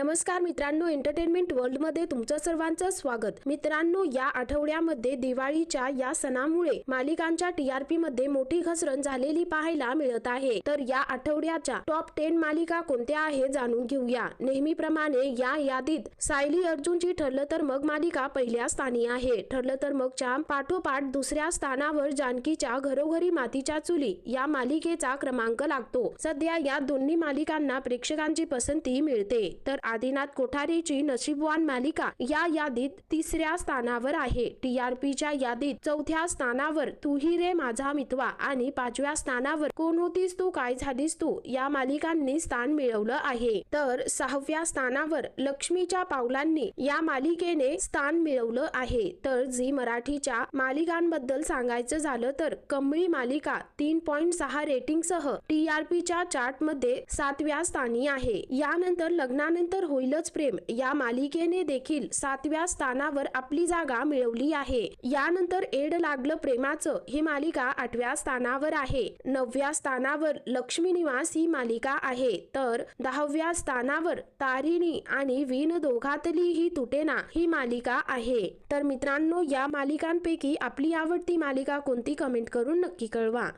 नमस्कार मित्रांनो एंटरटेनमेंट वर्ल्डमध्ये तुमचं सर्वांचं स्वागत. मित्रांनो या आठवड्यामध्ये दिवाळीच्या या सणामुळे मालिकांच्या टीआरपी मध्ये मोठी घसरण झालेली पाहायला मिळत आहे. तर या आठवड्याच्या टॉप टेन मालिका कोणत्या आहे जाणून घेऊया. नेहमीप्रमाणे या यादीत सायली अर्जुनची ठरलं तर मग मालिका पहिल्या स्थानी आहे. ठरलं तर मगच्या पाठोपाठ दुसऱ्या स्थानावर जानकीच्या घरोघरी मातीच्या चुली या मालिकेचा क्रमांक लागतो. सध्या या दोन्ही मालिकांना प्रेक्षकांची पसंती मिळते. तर आदिनाथ कोठारीची नशीबवान मालिका या यादीत तिसऱ्या स्थानावर आहे. टीआरपीच्या यादीत चौथ्या स्थानावर तू ही रे माझा मितवा आणि पाचव्या स्थानावर कोण होतीस तू? काय झालीस तू? या मालिकांनी स्थान मिळवलं आहे. तर सहाव्या स्थानावर लक्ष्मीच्या पावलांनी या मालिकेने स्थान मिळवलं आहे. तर झी मराठीच्या मालिकांबद्दल सांगायचं झालं तर कमळी मालिका तीन पॉईंट सहा रेटिंग सह टीआरपीच्या चार्टमध्ये सातव्या स्थानी आहे. यानंतर लग्नानंतर होईलच प्रेम. या मालिकेने देखील सातव्या स्थानावर आपली जागा मिळवली आहे. यानंतर एड लागलं प्रेमाचं. ही मालिका आठव्या स्थानावर आहे. नवव्या स्थानावर लक्ष्मी निवास ही मालिका आहे. तर दहाव्या स्थानावर तारिणी आणि विण दोघातली ही तुटेना ही मालिका आहे. तर मित्रांनो या मालिकांपैकी आपली आवडती मालिका कोणती? कमेंट करून नक्की कळवा.